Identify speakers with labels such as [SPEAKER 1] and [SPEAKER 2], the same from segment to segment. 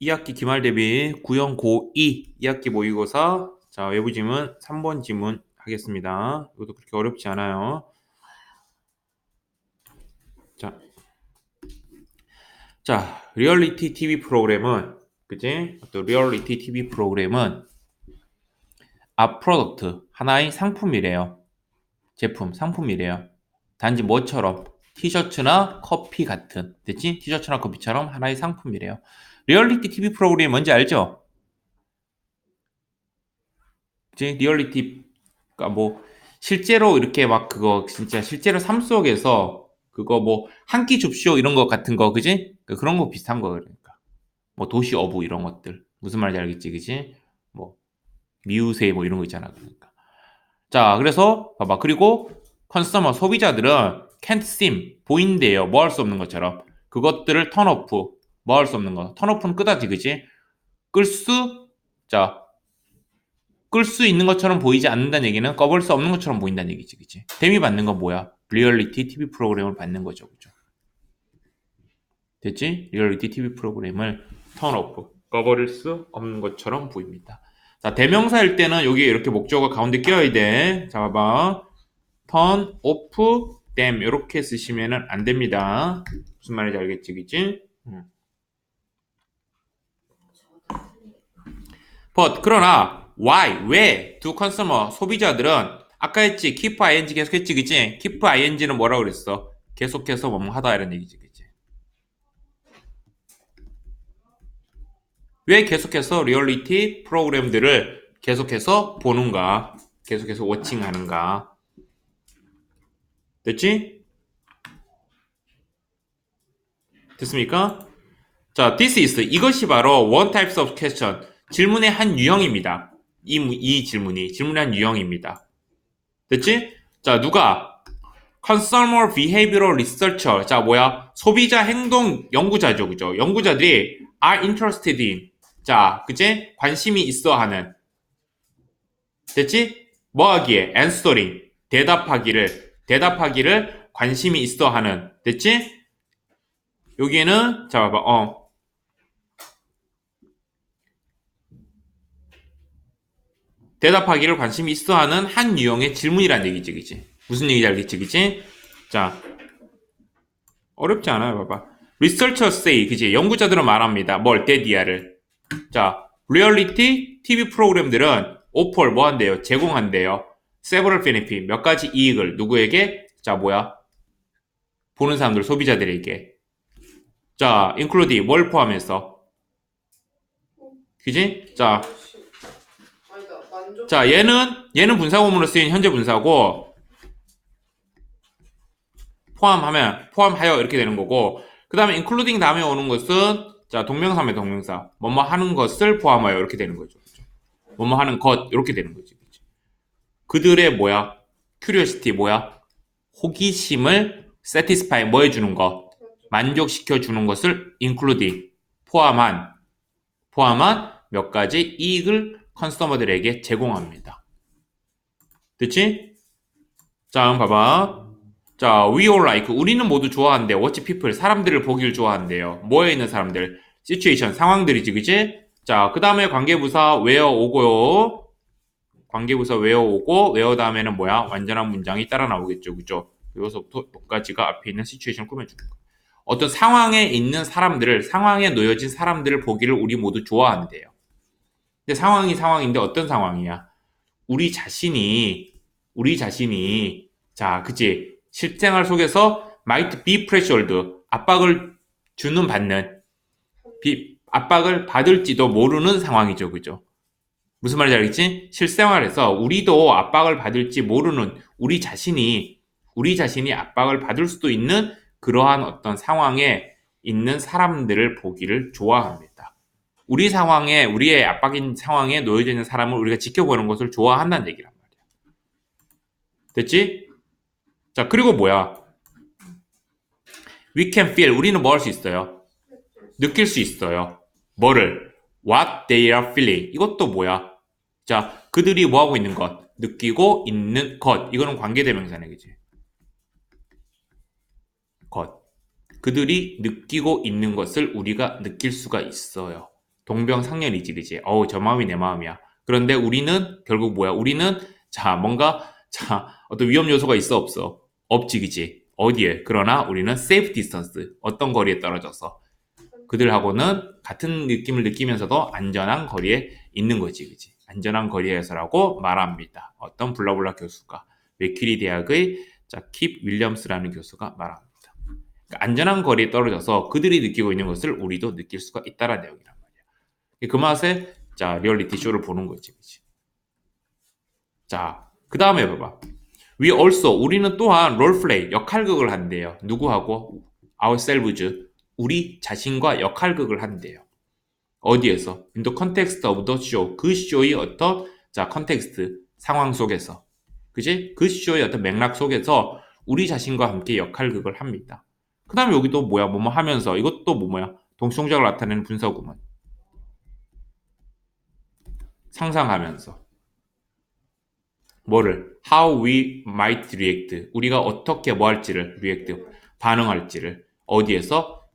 [SPEAKER 1] 2학기 기말 대비 구형 고2 2학기 모의고사 자 외부 지문 3번 지문 하겠습니다. 이것도 그렇게 어렵지 않아요. 자, 자 리얼리티 TV 프로그램은 그지? 또 리얼리티 TV 프로그램은 아 프로덕트 하나의 상품이래요. 제품 상품이래요. 단지 뭐처럼 티셔츠나 커피 같은 됐지? 티셔츠나 커피처럼 하나의 상품이래요. 리얼리티 TV 프로그램 뭔지 알죠? 이제 리얼리티가 뭐 실제로 이렇게 막 그거 진짜 실제로 삶 속에서 그거 뭐 한 끼 줍쇼 이런 거 같은 거 그지? 그 그런 거 비슷한 거 그러니까. 뭐 도시 어부 이런 것들. 무슨 말인지 알겠지 그지? 뭐 미우새 뭐 이런 거 있잖아 그러니까. 자 그래서 봐봐. 그리고 컨서머 소비자들은 can't seem 보인대요. 뭐 할 수 없는 것처럼. 그것들을 턴 오프 뭐 할 수 없는 거 턴오프는 끄다지 그지? 끌 수 자 끌 수 있는 것처럼 보이지 않는다는 얘기는 꺼볼 수 없는 것처럼 보인다는 얘기지 그지? 데미 받는 건 뭐야? 리얼리티 TV 프로그램을 받는 거죠 그죠? 됐지? 리얼리티 TV 프로그램을 턴오프 꺼버릴 수 없는 것처럼 보입니다. 자 대명사일 때는 여기 이렇게 목적어 가운데 끼어야 돼. 자 봐봐. 턴 오프 댐 이렇게 쓰시면은 안 됩니다. 무슨 말인지 알겠지, 그지? 음. But 그러나 why 왜 두 컨서머 소비자들은 아까 했지 keep ing 계속 했지, 그지? keep ing는 뭐라고 그랬어? 계속해서 뭐뭐 하다 이런 얘기지, 그지? 왜 계속해서 리얼리티 프로그램들을 계속해서 보는가? 계속해서 워칭하는가? 됐지? 됐습니까? 자, this is 이것이 바로 one types of question 질문의 한 유형입니다. 이, 무- 이 질문이 질문의 한 유형입니다. 됐지? 자, 누가 consumer behavioral researcher 자 뭐야 소비자 행동 연구자죠, 그죠? 연구자들이 are interested in 자, 그지? 관심이 있어 하는 됐지? 뭐 하기에 answering 대답하기를 대답하기를 관심이 있어 하는 됐지? 여기에는 자 봐봐 어 대답하기를 관심이 있어 하는 한 유형의 질문이란 얘기지 그지? 무슨 얘기인지 알겠지 그지? 자 어렵지 않아요 봐봐 researchers say 그지? 연구자들은 말합니다 뭘 데디아를 자 리얼리티 TV 프로그램들은 오퍼를 뭐 한대요? 제공한대요 several benefit 몇 가지 이익을 누구에게? 자 뭐야? 보는 사람들 소비자들에게 자 include 뭘 포함해서 그지? 자, 자 얘는 얘는 분사구문으로 쓰인 현재 분사고 포함하면 포함하여 이렇게 되는 거고 그 다음에 including 다음에 오는 것은 자 동명사면 동명사. 뭐뭐 하는 것을 포함하여 이렇게 되는 거죠? 뭐뭐 하는 것 이렇게 되는 거지 그지? 그들의 뭐야? curiosity 뭐야? 호기심을 satisfy 뭐 해 주는 거? 만족시켜 주는 것을 including 포함한. 포함한 몇 가지 이익을 컨스터머들에게 제공합니다. 됐지? 자, 한번 봐봐. 자, we all like 우리는 모두 좋아한대. watch people 사람들을 보기를 좋아한대요. 뭐에 있는 사람들? situation 상황들이지, 그지? 자, 그 다음에 관계부사 where 오고요. 관계부사 where 오고 where 다음에는 뭐야? 완전한 문장이 따라 나오겠죠, 그죠? 여기서부터 여기까지가 앞에 있는 시츄에이션을 꾸며주는 거. 어떤 상황에 있는 사람들을 상황에 놓여진 사람들을 보기를 우리 모두 좋아한대요. 근데 상황이 상황인데 어떤 상황이야? 우리 자신이 우리 자신이 자, 그치 실생활 속에서 might be pressured 압박을 주는 받는 비, 압박을 받을지도 모르는 상황이죠, 그죠? 무슨 말인지 알겠지? 실생활에서 우리도 압박을 받을지 모르는 우리 자신이 우리 자신이 압박을 받을 수도 있는 그러한 어떤 상황에 있는 사람들을 보기를 좋아합니다. 우리 상황에 우리의 압박인 상황에 놓여져 있는 사람을 우리가 지켜보는 것을 좋아한다는 얘기란 말이야. 됐지? 자 그리고 뭐야? We can feel 우리는 뭐 할 수 있어요? 느낄 수 있어요. 뭐를? What they are feeling 이것도 뭐야? 자 그들이 뭐 하고 있는 것? 느끼고 있는 것 이거는 관계대명사네 그지? 것 그들이 느끼고 있는 것을 우리가 느낄 수가 있어요. 동병상련이지, 그지? 어우, 저 마음이 내 마음이야. 그런데 우리는 결국 뭐야? 우리는 자, 뭔가 자, 어떤 위험 요소가 있어 없어? 없지, 그지? 어디에? 그러나 우리는 safe distance 어떤 거리에 떨어져서 그들하고는 같은 느낌을 느끼면서도 안전한 거리에 있는 거지, 그지? 안전한 거리에서라고 말합니다. 어떤 블라블라 교수가 맥퀴리 대학의 자, 킵 윌리엄스라는 교수가 말합니다. 그러니까 안전한 거리에 떨어져서 그들이 느끼고 있는 것을 우리도 느낄 수가 있다는 내용이란 말이야. 그 맛에 자 리얼리티 쇼를 보는 거지, 그지? 자, 그 다음에 봐봐. We also 우리는 또한 롤플레이 역할극을 한대요. 누구하고? ourselves 우리 자신과 역할극을 한대요. 어디에서? In the context of the show. 그 쇼의 어떤 자 컨텍스트 상황 속에서 그지? 그 쇼의 어떤 맥락 속에서 우리 자신과 함께 역할극을 합니다. 그 다음에 여기도 뭐야? 뭐뭐 하면서 이것도 뭐 뭐야? 동시동작을 나타내는 분사구문. 상상하면서. 뭐를? How we might react. 우리가 어떻게 뭐 할지를 react 반응할지를. 어디에서?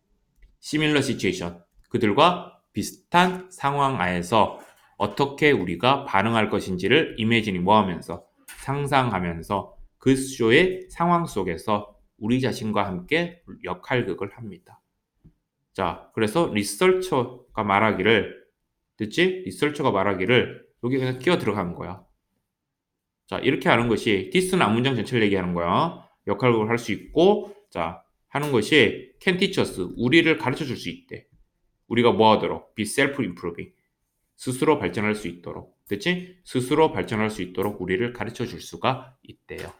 [SPEAKER 1] Similar situation. 그들과 비슷한 상황 하에서 어떻게 우리가 반응할 것인지를 이미지니 뭐하면서. 상상하면서 그 쇼의 상황 속에서 우리 자신과 함께 역할극을 합니다. 자, 그래서 리서처가 말하기를 됐지? 리서처가 말하기를 여기 그냥 끼어 들어간 거야. 자, 이렇게 하는 것이 디스는 앞문장 전체를 얘기하는 거야. 역할극을 할 수 있고, 자, 하는 것이 can teach us, 우리를 가르쳐 줄 수 있대. 우리가 뭐 하도록? be self-improving. 스스로 발전할 수 있도록. 됐지? 스스로 발전할 수 있도록 우리를 가르쳐 줄 수가 있대요.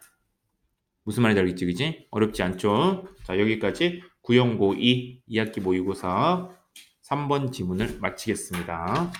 [SPEAKER 1] 무슨 말인지 알겠지, 그지? 어렵지 않죠? 자, 여기까지 구형고 2, 2학기 모의고사 3번 지문을 마치겠습니다.